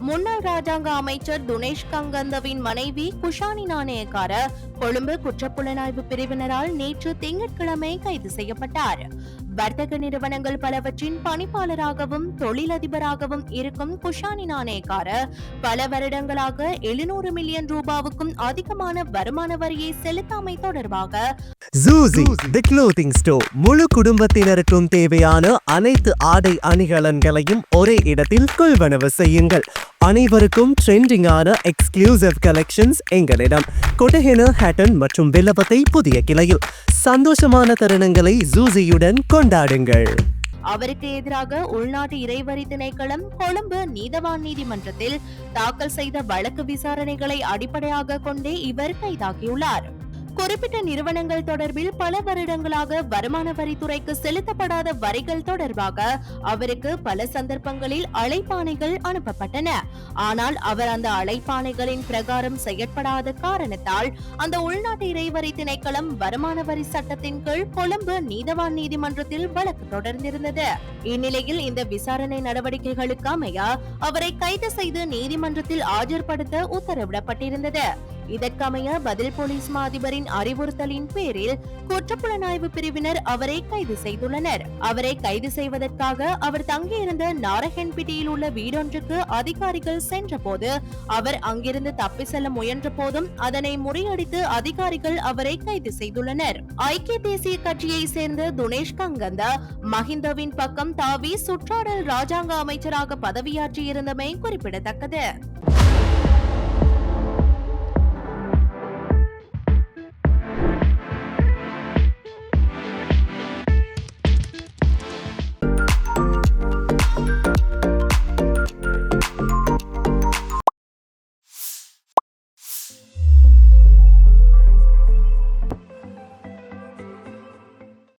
முன்னாள் ராஜாங்க அமைச்சர் துனேஷ் கங்கந்தவின் மனைவி குஷானி நாணயக்கார கொழும்பு குற்றப்புலனாய்வு பிரிவினரால் நேற்று திங்கட்கிழமை கைது செய்யப்பட்டார். வர்த்தக நிறுவனங்கள் பலவற்றின் பணிப்பாளராகவும் தொழிலதிபராகவும் இருக்கும் குஷானி நாணயக்கார பல வருடங்களாக எழுநூறு மில்லியன் ரூபாவுக்கும் அதிகமான வருமான வரியை செலுத்தாமை தொடர்பாக ஜூசி தி க்ளோத்திங் ஸ்டோர் முழு குடும்பத்தினருக்கும் தேவையான அனைத்து ஆடை அணிகலன்களையும் ஒரே இடத்தில் கொள்வனவு செய்யுங்கள். அனைவருக்கும் ட்ரெண்டிங்கான எக்ஸ்க்ளூசிவ் கலெக்ஷன்ஸ் எங்களிடம். கொட்டஹென ஹேட்டன் மற்றும் வில்லபத்தை புதிய கிளையில். சந்தோஷமான தருணங்களை ஜூசியுடன் கொண்டாடுங்கள். அவருக்கு எதிராக உள்நாட்டு இறைவரி திணைக்களம் கொழும்பு நீதவான் நீதிமன்றத்தில் தாக்கல் செய்த வழக்கு விசாரணைகளை அடிப்படையாக கொண்டே இவர் கைதாகியுள்ளார். குறிப்பிட்ட நிறுவனங்கள் தொடர்பில் பல வருடங்களாக வருமான வரித்துறைக்கு செலுத்தப்படாத வரிகள் தொடர்பாக அவருக்கு பல சந்தர்ப்பங்களில் அழைப்பாணைகள் அனுப்பப்பட்டன. ஆனால் அவர் அந்த அழைப்பாணைகளின் பிரகாரம் செயற்படாத காரணத்தால் அந்த உள்நாட்டு இறைவரி திணைக்களம் வருமான வரி சட்டத்தின் கீழ் கொழும்பு நீதவான் நீதிமன்றத்தில் வழக்கு தொடர்ந்திருந்தது. இந்நிலையில் இந்த விசாரணை நடவடிக்கைகளுக்கு அமைய அவரை கைது செய்து நீதிமன்றத்தில் ஆஜர்படுத்த உத்தரவிடப்பட்டிருந்தது. இதற்கமைய பதில் போலீஸ் மாதிபரின் அறிவுறுத்தலின் பேரில் குற்றப்புலனாய்வு பிரிவினர் அவரை கைது செய்துள்ளனர். அவரை கைது செய்வதற்காக அவர் தங்கியிருந்த நாரஹென்பிட்டியில் உள்ள வீடொன்றுக்கு அதிகாரிகள் சென்றபோது அவர் அங்கிருந்து தப்பி செல்ல முயன்ற போதும் அதனை முறியடித்து அதிகாரிகள் அவரை கைது செய்துள்ளனர். ஐக்கிய தேசிய கட்சியை சேர்ந்த துனேஷ் கங்கந்த மஹிந்தவின் பக்கம் தாவி சுற்றாடல் ராஜாங்க அமைச்சராக பதவியாற்றியிருந்தமை குறிப்பிடத்தக்கது.